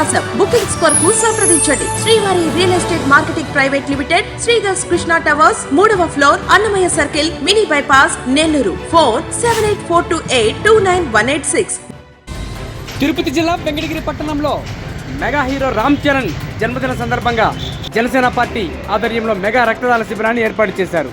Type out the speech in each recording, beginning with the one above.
Bookings కొరకు సంప్రదించండి. Srivari real estate marketing private limited Sridhar's Krishna towers మూడవ floor Annamayya circle mini bypass Nellore. Four seven eight four two eight two nine one eight six. Tirupati జిల్లా వెంకటగిరి పట్టణంలో mega hero Ram Charan జన్మదిన సందర్భంగా Janasena party ఆధ్వర్యంలో mega రక్తదాన శిబిరాన్ని ఏర్పాటు చేశారు.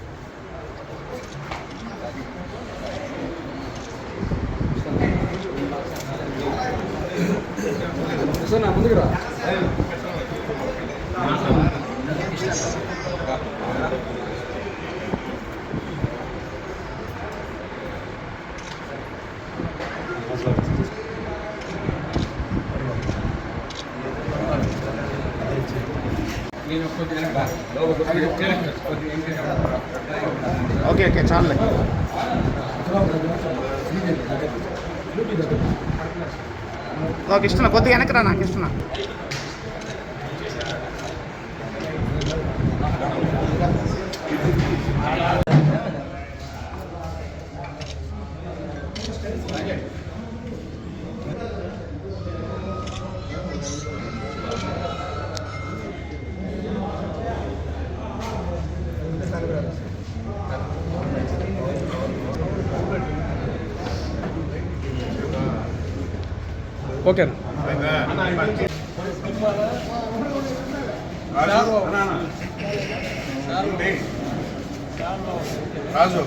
ఒకసారి నా ముందుకు రా. ఓకే ఓకే చాలు. నాకు ఇస్తున్నా కొద్దిగా నాకు ఇష్టం Thank you. ఓకే రాజు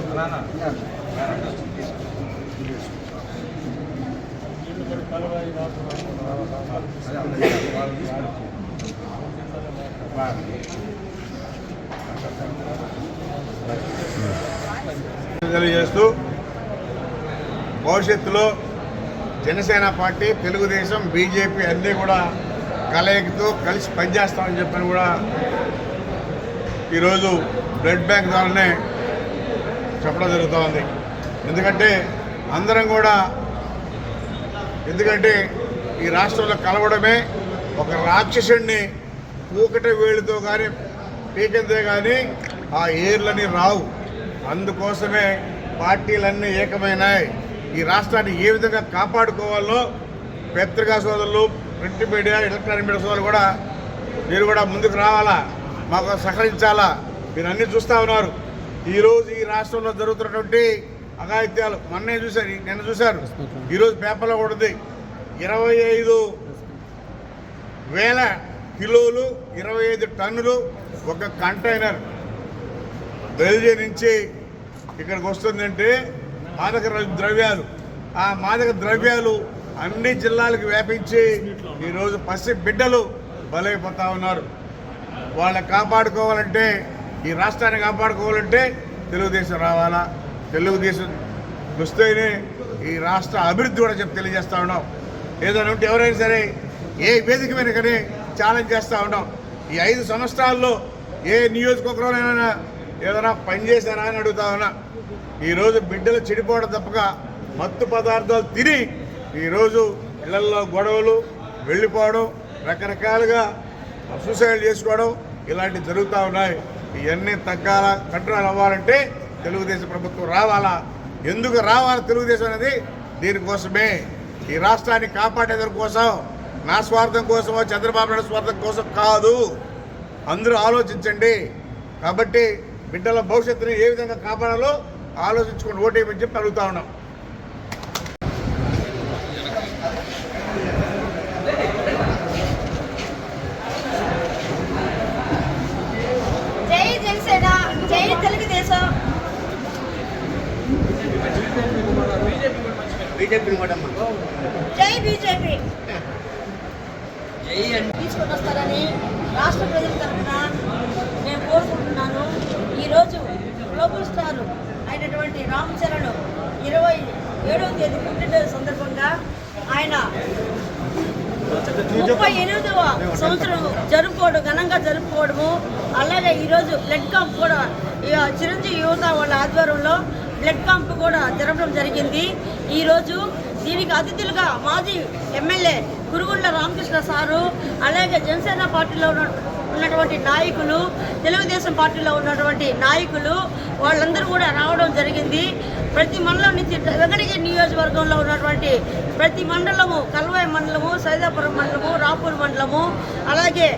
తెలియజేస్తూ భవిష్యత్తులో జనసేన పార్టీ తెలుగుదేశం బీజేపీ అన్నీ కూడా కలయికతో కలిసి పనిచేస్తామని చెప్పని కూడా ఈరోజు బ్లడ్ బ్యాంక్ ద్వారానే చెప్పడం జరుగుతుంది. ఎందుకంటే అందరం కూడా ఎందుకంటే ఈ రాష్ట్రంలో కలవడమే ఒక రాక్షసుడిని పూకట వేలుతో కానీ పీకంతే కానీ ఆ ఏర్లని రావు. అందుకోసమే పార్టీలన్నీ ఏకమైనాయి. ఈ రాష్ట్రాన్ని ఏ విధంగా కాపాడుకోవాలో పత్రికా సోదరులు ప్రింట్ మీడియా ఎలక్ట్రానిక్ మీడియా సోదరులు కూడా మీరు కూడా ముందుకు రావాలా? మాకు సహకరించాలా? మీరు అన్నీ చూస్తూ ఉన్నారు. ఈరోజు ఈ రాష్ట్రంలో జరుగుతున్నటువంటి అఘాయిత్యాలు మొన్నే చూశారు నిన్న చూశారు. ఈరోజు పేపర్లో కూడా ఉంది. ఇరవై ఐదు వేల కిలోలు ఇరవై ఐదు టన్నులు ఒక కంటైనర్ బెల్జియం నుంచి ఇక్కడికి వస్తుందంటే మాదక ద్రవ్యాలు. ఆ మాదక ద్రవ్యాలు అన్ని జిల్లాలకు వ్యాపించి ఈరోజు పసి బిడ్డలు బలైపోతా ఉన్నారు. వాళ్ళని కాపాడుకోవాలంటే ఈ రాష్ట్రాన్ని కాపాడుకోవాలంటే తెలుగుదేశం రావాలా? తెలుగుదేశం వస్తేనే ఈ రాష్ట్ర అభివృద్ధి కూడా చెప్పి తెలియజేస్తూ ఉన్నాం. ఏదైనా ఉంటే ఎవరైనా సరే ఏ వేదిక మీద కానీ ఛాలెంజ్ చేస్తూ ఉన్నాం. ఈ ఐదు సంవత్సరాల్లో ఏ నియోజకవర్గంలోనైనా ఏదైనా పని చేశానా అని అడుగుతా ఉన్నా. ఈరోజు బిడ్డలు చెడిపోవడం తప్పక మత్తు పదార్థాలు తిని ఈరోజు ఇళ్ళలో గొడవలు వెళ్ళిపోవడం రకరకాలుగా సూసైడ్ చేసుకోవడం ఇలాంటివి జరుగుతూ ఉన్నాయి. ఇవన్నీ తగ్గాల కంట్రోల్ అవ్వాలంటే తెలుగుదేశం ప్రభుత్వం రావాలా? ఎందుకు రావాలి తెలుగుదేశం అనేది? దీనికోసమే. ఈ రాష్ట్రాన్ని కాపాడేదాని కోసం నా స్వార్థం కోసమో చంద్రబాబు నాయుడు స్వార్థం కోసం కాదు. అందరూ ఆలోచించండి. కాబట్టి బిడ్డల భవిష్యత్తుని ఏ విధంగా కాపాడాలో ఆలోచించుకొని ఓటేయమని చెప్పి అడుగుతా ఉన్నాం. జై బీజేపీ తీసుకొని వస్తారని రాష్ట్ర ప్రజల తరఫున నేను కోరుకుంటున్నాను. ఈరోజు గ్లోబల్ స్టార్ అయినటువంటి రామ్ చరణ్ ఇరవై ఏడవ తేదీ పుట్టినరోజు సందర్భంగా ఆయన ముప్పై ఎనిమిదవ సంవత్సరం జరుపుకోవడం ఘనంగా జరుపుకోవడము అలాగే ఈరోజు బ్లడ్ క్యాంప్ కూడా చిరంజీవి యువత వాళ్ళ ఆధ్వర్యంలో బ్లడ్ క్యాంప్ కూడా జరపడం జరిగింది. ఈరోజు దీనికి అతిథులుగా మాజీ ఎమ్మెల్యే కురుగుండ్ల రామకృష్ణ సారు అలాగే జనసేన పార్టీలో ఉన్న ఉన్నటువంటి నాయకులు తెలుగుదేశం పార్టీలో ఉన్నటువంటి నాయకులు వాళ్ళందరూ కూడా రావడం జరిగింది. ప్రతి మండలం నుంచి వెంకటగిరి నియోజకవర్గంలో ఉన్నటువంటి ప్రతి మండలము కల్వాయి మండలము సైదాపురం మండలము రాపూర్ మండలము అలాగే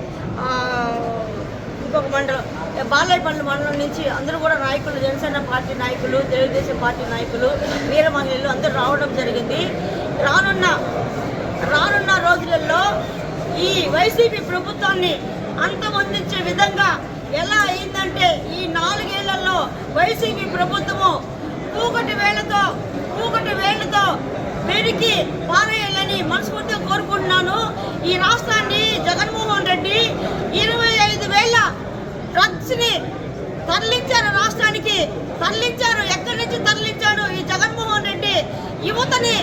ఇంకొక మండలం బాలయపల్లి మండలం నుంచి అందరూ కూడా నాయకులు జనసేన పార్టీ నాయకులు తెలుగుదేశం పార్టీ నాయకులు వీర మహిళలు అందరూ రావడం జరిగింది. రానున్న రానున్న రోజులలో ఈ వైసీపీ ప్రభుత్వాన్ని అంతమొందించే విధంగా ఎలా అయిందంటే ఈ నాలుగేళ్ళలో వైసీపీ ప్రభుత్వము కూకటి వేళ్ళతో కూకటి వేళ్ళతో పెరికి పారేయాలని మనస్ఫూర్తిగా కోరుకుంటున్నాను. ఈ రాష్ట్రాన్ని జగన్మోహన్ రెడ్డి ఇరవై ఐదు వేల డ్రగ్స్ని తరలించారు రాష్ట్రానికి. తరలించారు. ఎక్కడి నుంచి తరలించాడు ఈ జగన్మోహన్ రెడ్డి? యువతని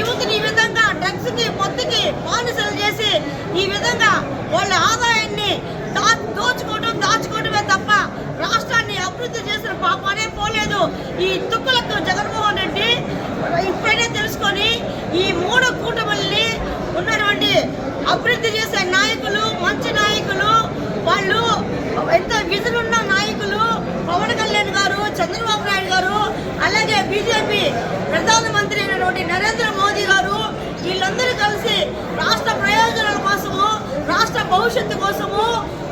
యువతని ఈ విధంగా డ్రగ్స్కి బానిసలు చేసి ఈ విధంగా వాళ్ళ ఆదాయాన్ని దా దోచుకోవడం దాచుకోవడమే తప్ప రాష్ట్రాన్ని అభివృద్ధి చేసిన పాపనే పోలేదు. ఈ తుక్కులకు జగన్మోహన్ రెడ్డి ఇప్పుడైనా తెలుసుకొని ఈ మూడు కూటమిల్ని ఉన్నటువంటి అభివృద్ధి చేసే నాయకులు మంచి నాయకులు వాళ్ళు ఎంత విజన్ ఉన్న నాయకులు పవన్ కళ్యాణ్ గారు చంద్రబాబు నాయుడు గారు అలాగే బీజేపీ ప్రధానమంత్రి అయినటువంటి నరేంద్ర మోదీ గారు వీళ్ళందరూ కలిసి రాష్ట్ర ప్రయోజనాల కోసము రాష్ట్ర భవిష్యత్తు కోసము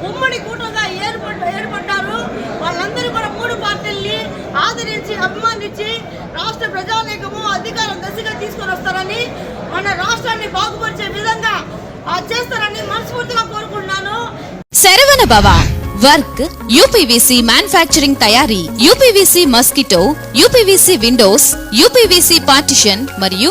ఉమ్మడి కూటమిగా ఏర్పడ్డ ఏర్పడ్డారు. వాళ్ళందరూ కూడా మూడు పార్టీల్ని ఆదరించి అభిమానించి రాష్ట్ర ప్రజానేకము అధికారం దశగా తీసుకొని వస్తారని మన రాష్ట్రాన్ని బాగుపరిచే విధంగా చేస్తారని మనస్ఫూర్తిగా కోరుకుంటున్నాను. Saravana Baba work UPVC manufacturing తయారీ UPVC mosquito UPVC windows UPVC partition మరియు